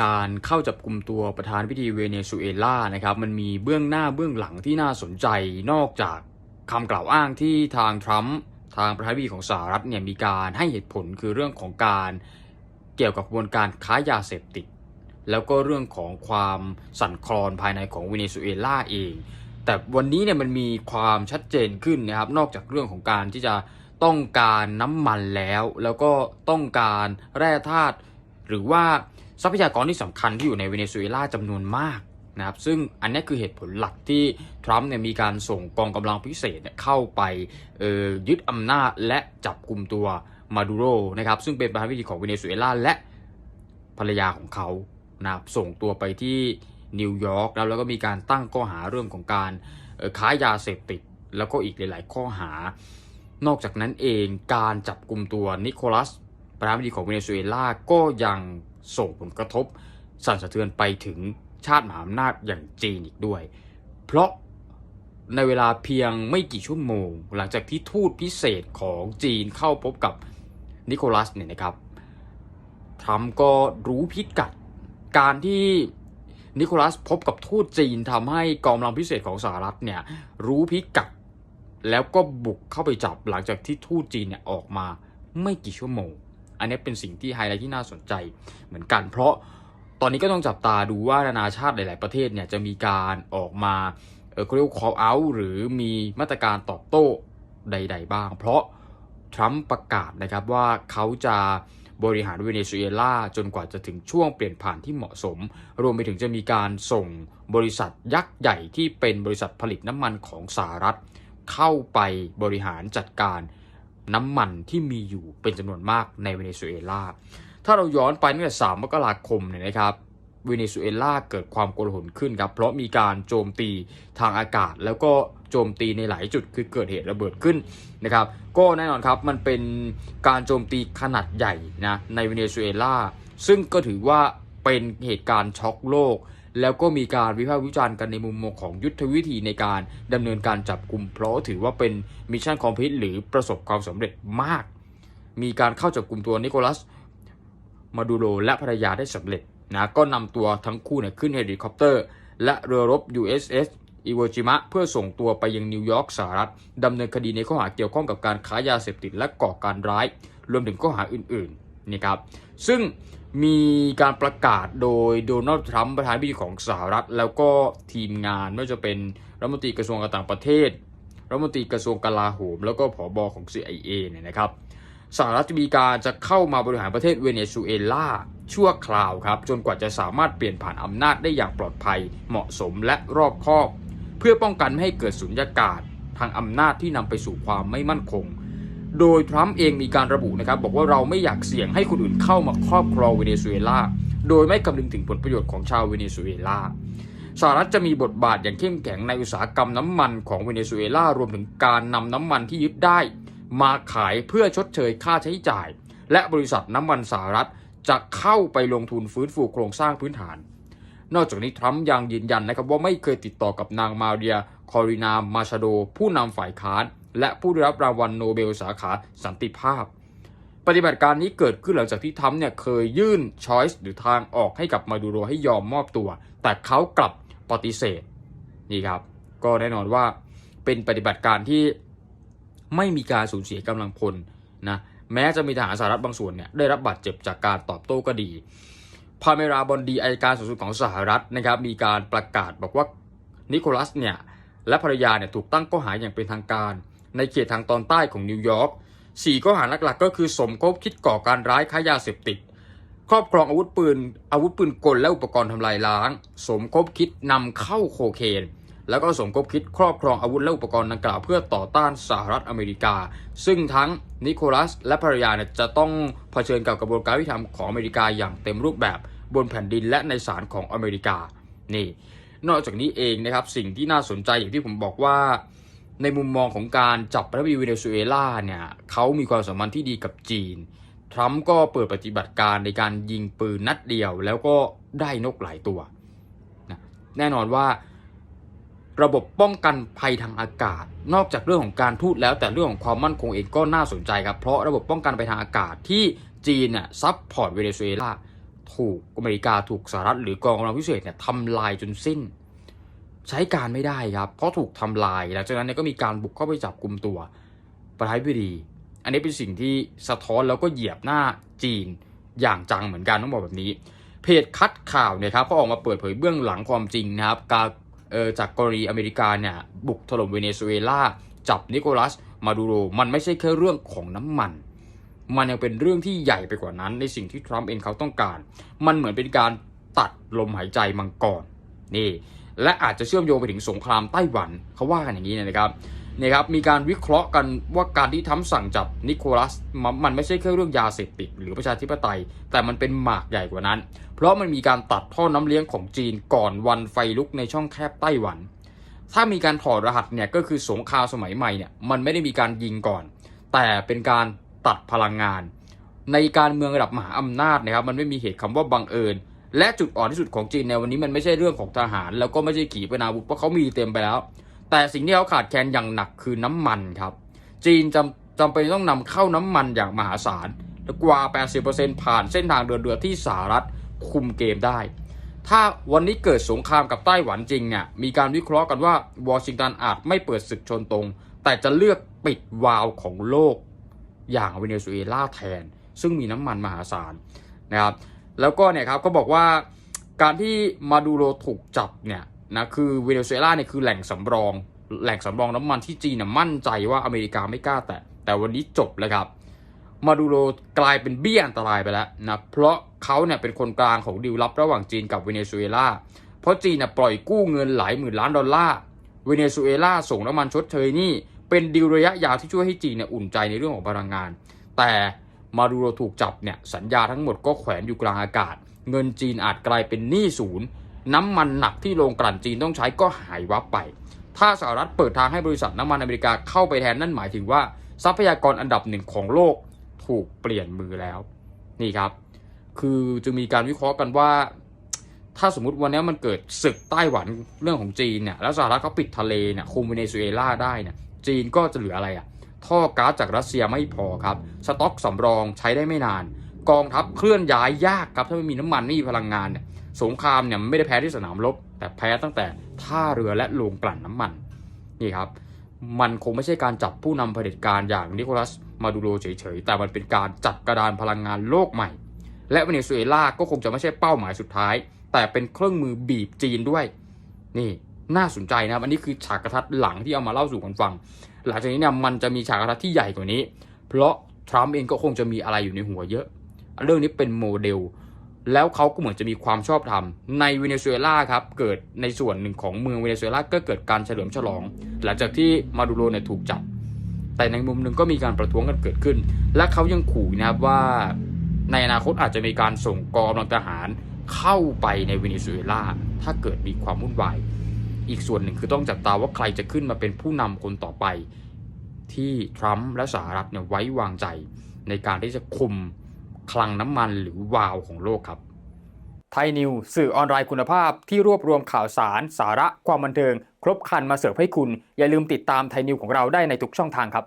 การเข้าจับกลุ่มตัวประธานพิธีเวเนซุเอลานะครับมันมีเบื้องหน้าเบื้องหลังที่น่าสนใจนอกจากคำกล่าวอ้างที่ทางทรัมป์ทางประธานาธิบดีของสหรัฐเนี่ยมีการให้เหตุผลคือเรื่องของการเกี่ยวกับกระบวนการค้ายาเสพติด แล้วก็เรื่องของความสั่นคลอนภายในของเวเนซุเอลาเอง แต่วันนี้เนี่ยมันมีความชัดเจนขึ้นนะครับนอกจากเรื่องของการที่จะต้องการน้ำมันแล้ว แล้วก็ต้องการแร่ธาตุหรือว่า ทรัพยากรที่สำคัญที่อยู่ในเวเนซุเอลาจำนวนมากนะครับซึ่งอันนี้คือเหตุผลหลักที่ทรัมป์เนี่ยมีการส่งกองกำลังพิเศษเเข้าไปออยึดอำนาจและจับกลุ่มตัวมาดูโรนะครับซึ่งเป็นประธานาธิบดีของเวเนซุเอลาและภรรยาของเขานะครับส่งตัวไปที่นิวยอร์กแล้วแล้วก็มีการตั้งข้อหาเรื่องของการออค้ายาเสพติด แล้วก็อีกหลาย ๆ ข้อหา นอกจากนั้นเองการจับกลุ่มตัวนิโคลัสประธานาธิบดีของเวเนซุเอลาก็ยัง ส่งผลกระทบสั่นสะเทือนไปถึงชาติมหาอำนาจอย่างจีนอีกด้วย เพราะในเวลาเพียงไม่กี่ชั่วโมง หลังจากที่ทูตพิเศษของจีนเข้าพบกับนิโคลัสเนี่ยนะครับทรัมป์ก็รู้พิกัดการที่นิโคลัสพบกับทูตจีนทำให้กองกำลังพิเศษของสหรัฐเนี่ยรู้พิกัดแล้วก็บุกเข้าไปจับหลังจากที่ทูตจีนเนี่ยออกมาไม่กี่ชั่วโมง อันนี้เป็นสิ่งที่ไฮไลท์ที่น่าสนใจเหมือนกัน เพราะตอนนี้ก็ต้องจับตาดูว่านานาชาติหลาย ๆ ประเทศเนี่ยจะมีการออกมาเออเขาเรียกว่า call out หรือมีมาตรการตอบโต้ใด ๆ บ้าง เพราะทรัมป์ประกาศนะครับว่าเขาจะบริหารเวเนซุเอลาจนกว่าจะถึงช่วงเปลี่ยนผ่านที่เหมาะสม รวมไปถึงจะมีการส่งบริษัทยักษ์ใหญ่ที่เป็นบริษัทผลิตน้ำมันของสหรัฐ เข้าไปบริหารจัดการ น้ำมันที่มีอยู่เป็นจำนวนมากในเวเนซุเอลา ถ้าเราย้อนไปตั้งแต่ 3 มกราคมเนี่ยนะครับเวเนซุเอลาเกิดความโกลาหลขึ้นครับ เพราะมีการโจมตีทางอากาศ แล้วก็โจมตีในหลายจุดคือเกิดเหตุระเบิดขึ้นนะครับ ก็แน่นอนครับมันเป็นการโจมตีขนาดใหญ่นะในเวเนซุเอลาซึ่งก็ถือว่าเป็นเหตุการณ์ช็อกโลก แล้วก็มีการวิพากษ์วิจารณ์กันในมุมมองของยุทธวิธีในการดำเนินการจับกลุ่มเพราะถือว่าเป็นมิชชั่นคอมพลีทหรือประสบความสำเร็จมาก มีการเข้าจับกลุ่มตัวนิโคลัสมาดูโรและภรรยาได้สำเร็จนะก็นำตัวทั้งคู่เนี่ยขึ้นเฮลิคอปเตอร์ และเรือรบ USS อิโวจิมะเพื่อส่งตัวไปยังนิวยอร์กสหรัฐดำเนินคดีในข้อหาเกี่ยวข้องกับการค้ายาเสพติดและก่อการร้าย รวมถึงข้อหาอื่นๆนี่ครับซึ่ง มีการประกาศโดยโดนัลด์ทรัมป์ประธานาธิบดีของสหรัฐ แล้วก็ทีมงานไม่ว่าจะเป็นรัฐมนตรีกระทรวงการต่างประเทศรัฐมนตรีกระทรวงกลาโหม แล้วก็ผบของ CIA เนี่ยนะครับสหรัฐจะมีการจะเข้ามาบริหารประเทศเวเนซุเอลาชั่วคราวครับ จนกว่าจะสามารถเปลี่ยนผ่านอำนาจได้อย่างปลอดภัย เหมาะสมและรอบคอบ เพื่อป้องกันไม่ให้เกิดสุญญากาศทางอำนาจที่นำไปสู่ความไม่มั่นคง โดยทรัมป์เองมีการระบุนะครับบอกว่าเราไม่อยากเสี่ยงให้คนอื่นเข้ามาครอบครองเวเนซุเอลาโดยไม่คำนึงถึงผลประโยชน์ของชาวเวเนซุเอลาสหรัฐจะมีบทบาทอย่างเข้มแข็งในอุตสาหกรรมน้ำมันของเวเนซุเอลารวมถึงการนำน้ำมันที่ยึดได้ มาขายเพื่อชดเชยค่าใช้จ่าย และบริษัทน้ำมันสหรัฐจะเข้าไปลงทุนฟื้นฟูโครงสร้างพื้นฐาน นอกจากนี้ทรัมป์ยังยืนยันนะครับว่าไม่เคยติดต่อกับนางมาเรีย คอรินา มาชาโด ผู้นำฝ่ายค้าน และผู้ได้รับรางวัลโนเบลสาขาสันติภาพ ปฏิบัติการนี้เกิดขึ้นหลังจากที่ทรัมเนี่ยเคยยื่นช้อยส์หรือทางออกให้กับมาดูโรให้ยอมมอบตัว แต่เขากลับปฏิเสธนี่ครับ ก็แน่นอนว่าเป็นปฏิบัติการที่ไม่มีการสูญเสียกำลังพลนะแม้จะมีทหารสหรัฐบางส่วนเนี่ยได้รับบาดเจ็บจากการตอบโต้ก็ดีพาเมราบอนดีอายการสูงสุดของสหรัฐนะครับมีการประกาศบอกว่านิโคลัสเนี่ยและภรรยาเนี่ยถูกตั้งข้อหาอย่างเป็นทางการ ในเขตทางตอนใต้ของนิวยอร์กสี่ข้อหาหลักๆ ก็คือสมคบคิดก่อการร้ายค้ายาเสพติด ครอบครองอาวุธปืน อาวุธปืนกลและอุปกรณ์ทำลายล้าง สมคบคิดนำเข้าโคเคน แล้วก็สมคบคิดครอบครองอาวุธและอุปกรณ์ดังกล่าวเพื่อต่อต้านสหรัฐอเมริกา ซึ่งทั้งนิโคลัสและภรรยาเนี่ยจะต้องเผชิญกับกระบวนการยุติธรรมของอเมริกาอย่างเต็มรูปแบบบนแผ่นดินและในศาลของอเมริกา นี่ นอกจากนี้เองนะครับสิ่งที่น่าสนใจอย่างที่ผมบอกว่า ในมุมมองของการจับประธานวีเวเนซุเอลาเนี่ยเขามีความสัมพันธ์ที่ดีกับจีน ทรัมป์ก็เปิดปฏิบัติการในการยิงปืนนัดเดียว แล้วก็ได้นกหลายตัวนะแน่นอนว่า ระบบป้องกันภัยทางอากาศ นอกจากเรื่องของการทูตแล้วแต่เรื่องของความมั่นคงเองก็น่าสนใจครับ เพราะระบบป้องกันภัยทางอากาศที่จีนน่ะซับพอร์ตเวเนซุเอลาถูกอเมริกาถูกสหรัฐหรือกองกำลังพิเศษเนี่ยทำลายจนสิ้น ใช้การไม่ได้ครับ เพราะถูกทำลาย หลังจากนั้นเนี่ยก็มีการบุกเข้าไปจับกลุ่มตัวประธานาธิบดีอันนี้เป็นสิ่งที่สะท้อนแล้วก็เหยียบหน้าจีนอย่างจังเหมือนกันต้องบอกแบบนี้ เพจคัดข่าวเนี่ยครับก็ออกมาเปิดเผยเบื้องหลังความจริงนะครับการจากกรณีอเมริกาเนี่ยบุกถล่มเวเนซุเอลาจับนิโคลัสมาดูโรมันไม่ใช่แค่เรื่องของน้ำมัน มันยังเป็นเรื่องที่ใหญ่ไปกว่านั้นในสิ่งที่ทรัมป์เองเขาต้องการ มันเหมือนเป็นการตัดลมหายใจมังกรนี่ และอาจจะเชื่อมโยงไปถึงสงครามไต้หวันเขาว่ากันอย่างนี้นะครับนี่ครับมีการวิเคราะห์กันว่าการที่ทำสั่งจับนิโคลัสมันมันไม่ใช่แค่เรื่องยาเสพติดหรือประชาธิปไตย แต่มันเป็นหมากใหญ่กว่านั้น เพราะมันมีการตัดท่อน้ำเลี้ยงของจีนก่อนวันไฟลุกในช่องแคบไต้หวัน ถ้ามีการถอดรหัสเนี่ยก็คือสงครามสมัยใหม่เนี่ยมันไม่ได้มีการยิงก่อน แต่เป็นการตัดพลังงาน ในการเมืองระดับมหาอำนาจนะครับมันไม่มีเหตุคำว่าบังเอิญ และจุดอ่อนที่สุดของจีนในวันนี้มันไม่ใช่เรื่องของทหาร แล้วก็ไม่ใช่ขีปนาวุธเพราะเขามีเต็มไปแล้ว แต่สิ่งที่เขาขาดแคลนอย่างหนักคือน้ำมันครับ จีนจำจำเป็นต้องนำเข้าน้ำมันอย่างมหาศาลและกว่า 80%ผ่านเส้นทางเดินเรือที่สหรัฐคุมเกมได้ ถ้าวันนี้เกิดสงครามกับไต้หวันจริงเนี่ยมีการวิเคราะห์กันว่าวอชิงตันอาจไม่เปิดศึกชนตรง แต่จะเลือกปิดวาล์วของโลกอย่างเวเนซุเอลาแทน ซึ่งมีน้ำมันมหาศาลนะครับ แล้วก็เนี่ยครับก็บอกว่าการที่มาดูโรถูกจับเนี่ยนะคือเวเนซุเอลาเนี่ยคือแหล่งสำรอง แหล่งสำรองน้ำมันที่จีนน่ะมั่นใจว่าอเมริกาไม่กล้าแตะแต่วันนี้จบแล้วครับ มาดูโรกลายเป็นเบี้ยอันตรายไปแล้วนะเพราะเขาเนี่ยเป็นคนกลางของดีลลับระหว่างจีนกับเวเนซุเอลาเพราะจีนน่ะปล่อยกู้เงินหลายหมื่นล้านดอลลาร์เวเนซุเอลาส่งน้ำมันชดเชยนี่เป็นดีลระยะยาวที่ช่วยให้จีนเนี่ยอุ่นใจในเรื่องของพลังงาน แต่ มาดูโรถูกจับเนี่ยสัญญาทั้งหมดก็แขวนอยู่กลางอากาศ เงินจีนอาจกลายเป็นหนี้ศูนย์ น้ำมันหนักที่โรงกลั่นจีนต้องใช้ก็หายวับไป ถ้าสหรัฐเปิดทางให้บริษัทน้ำมันอเมริกาเข้าไปแทนนั่นหมายถึงว่าทรัพยากรอันดับหนึ่งของโลกถูกเปลี่ยนมือแล้ว นี่ครับ คือจะมีการวิเคราะห์กันว่า ถ้าสมมติวันนี้มันเกิดศึกไต้หวันเรื่องของจีนเนี่ยแล้วสหรัฐเขาปิดทะเลเนี่ยคุมเวเนซุเอลาได้เนี่ยจีนก็จะเหลืออะไรอะ ท่อก๊าซจากรัสเซียไม่พอครับ สต็อกสำรองใช้ได้ไม่นาน กองทัพเคลื่อนย้ายยากครับ ถ้าไม่มีน้ำมันไม่มีพลังงานเนี่ยสงครามเนี่ยไม่ได้แพ้ที่สนามรบ แต่แพ้ตั้งแต่ท่าเรือและโรงกลั่นน้ำมันนี่ครับ มันคงไม่ใช่การจับผู้นำเผด็จการอย่างนิโคลัสมาดูโรเฉยๆ แต่มันเป็นการจัดกระดานพลังงานโลกใหม่ และเวเนซุเอลาก็คงจะไม่ใช่เป้าหมายสุดท้าย แต่เป็นเครื่องมือบีบจีนด้วย นี่น่าสนใจนะครับ อันนี้คือฉากกระทัดหลังที่เอามาเล่าสู่กันฟัง หลังจากนี้เนี่ยมันจะมีฉากกระทัดที่ใหญ่กว่านี้ เพราะทรัมป์เองก็คงจะมีอะไรอยู่ในหัวเยอะ เรื่องนี้เป็นโมเดล แล้วเขาก็เหมือนจะมีความชอบธรรมในเวเนซุเอลาครับเกิดในส่วนหนึ่งของเมืองเวเนซุเอลาก็เกิดการเฉลิมฉลอง หลังจากที่มาดูโรเนี่ยถูกจับ แต่ในมุมหนึ่งก็มีการประท้วงกันเกิดขึ้น และเขายังขู่นะครับว่าในอนาคตอาจจะมีการส่งกองกำลังทหารเข้าไปในเวเนซุเอลาถ้าเกิดมีความวุ่นวาย อีกส่วนหนึ่งคือต้องจับตาว่าใครจะขึ้นมาเป็นผู้นำคนต่อไป ที่ทรัมป์และสหรัฐเนี่ยไว้วางใจ ในการที่จะคุมคลังน้ำมันหรือวาวของโลกครับไทยนิวสื่อออนไลน์คุณภาพที่รวบรวมข่าวสาร สาระความบันเทิง ครบครันมาเสิร์ฟให้คุณ อย่าลืมติดตามไทยนิวของเราได้ในทุกช่องทางครับ